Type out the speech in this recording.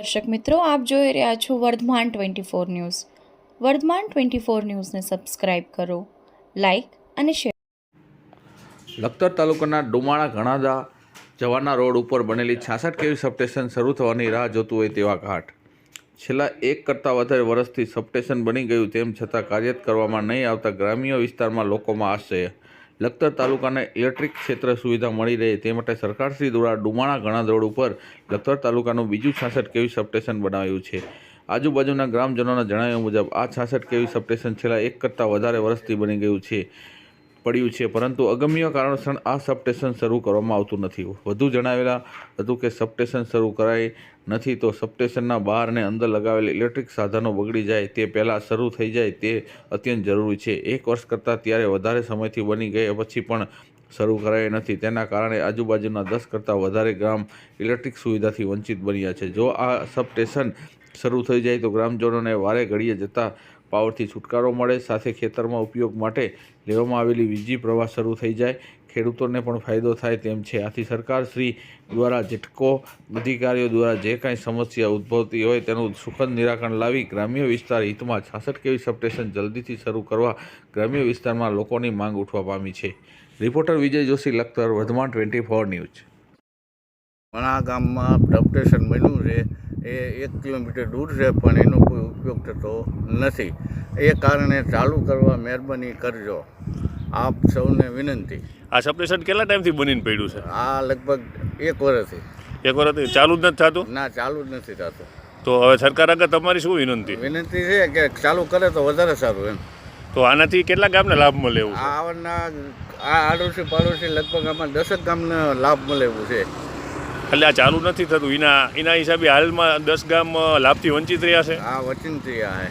દર્શક મિત્રો, આપ જોઈ રહ્યા છો Vardhaman twenty four news. Vardhaman twenty four ન્યૂઝને સબસ્ક્રાઇબ કરો, લાઇક અને શેર. લખતર તાલુકાના ડુમાળા ઘણાદા જવાના રોડ ઉપર બનેલી છાસઠ કેવી સબસ્ટેશન શરૂ થવાની રાહ જોતું હોય તેવા ઘાટ. છેલ્લા એક કરતાં વધારે વર્ષથી સબસ્ટેશન બની ગયું તેમ છતાં કાર્યરત કરવામાં નહીં આવતા ગ્રામ્ય વિસ્તારમાં લોકોમાં આશ્ચર્ય લખતર તાલુકાને ઇલેક્ટ્રિક ક્ષેત્ર સુવિધા મળી રહે તે માટે સરકારશ્રી દ્વારા ડુમાણા ઘણા રોડ ઉપર લખતર તાલુકાનું બીજું છાસઠ કેવી સબસ્ટેશન બનાવ્યું છે. આજુબાજુના ગ્રામજનોના જણાવ્યા મુજબ આ છાસઠ કેવી સબસ્ટેશન છેલ્લા એક કરતાં વધારે વર્ષથી બની ગયું છે. પડ્યું છે, પરંતુ અગમ્ય કારણસર આ સબસ્ટેશન શરૂ કરવામાં આવતું નથી. વધુ જણાવેલા હતું કે સબસ્ટેશન શરૂ કરાય નથી તો સબસ્ટેશનના બહાર અને અંદર લગાવેલ ઇલેક્ટ્રિક સાધનો બગડી જાય, તે પહેલાં શરૂ થઈ જાય તે અત્યંત જરૂરી છે. એક વર્ષ કરતાં ત્યારે વધારે સમયથી બની ગયા પછી પણ શરૂ કરાય નથી. તેના કારણે આજુબાજુના દસ કરતાં વધારે ગ્રામ ઇલેક્ટ્રિક સુવિધાથી વંચિત બન્યા છે. જો આ સબસ્ટેશન શરૂ થઈ જાય તો ગ્રામજનોને વારે ઘડીએ જતા પાવરથી છુટકારો મળે. સાથે ખેતરમાં ઉપયોગ માટે લેવામાં આવેલી વીજી પ્રવાહ શરૂ થઈ જાય. ખેડૂતોને પણ ફાયદો થાય તેમ છે. આથી સરકાર શ્રી દ્વારા જેટકો અધિકારીઓ દ્વારા જે કાંઈ સમસ્યા ઉદ્ભવતી હોય તેનું સુખદ નિરાકરણ લાવી ગ્રામ્ય વિસ્તાર હિતમાં છાસઠ કેવી સબસ્ટેશન જલ્દીથી શરૂ કરવા ગ્રામ્ય વિસ્તારમાં લોકોની માંગ ઉઠવા પામી છે. Reporter Vijay Joshi, Lakhtar Vardhaman twenty four news. ઘણા ગામમાં સબસ્ટેશન બન્યું છે. એ એક કિલોમીટર દૂર છે પણ એનો કોઈ ઉપયોગ થતો નથી. એ કારણે ચાલુ કરવા મહેરબાની કરજો. આપ સૌને વિનંતી. આ સબસ્ટેશન કેટલા ટાઈમથી બનીને પડ્યું છે? આ લગભગ એક વર્ષથી. એક વર્ષથી? ચાલુ જ નથી થતું? ના ચાલુ જ નથી થતું. તો હવે સરકાર આગળ તમારી શું વિનંતી? વિનંતી છે કે ચાલુ કરે તો વધારે સારું એમ. તો આનાથી કેટલા ગામને લાભ મળે એવું આવના આ આડોશી પાડોશી લગભગ આમાં દસક ગામને લાભ મળે એવું છે. એટલે આ ચાલુ નથી થતું. એના એના હિસાબે હાલમાં દસ ગામ લાભથી વંચિત રહ્યા છે. આ વંચિત રહ્યા હે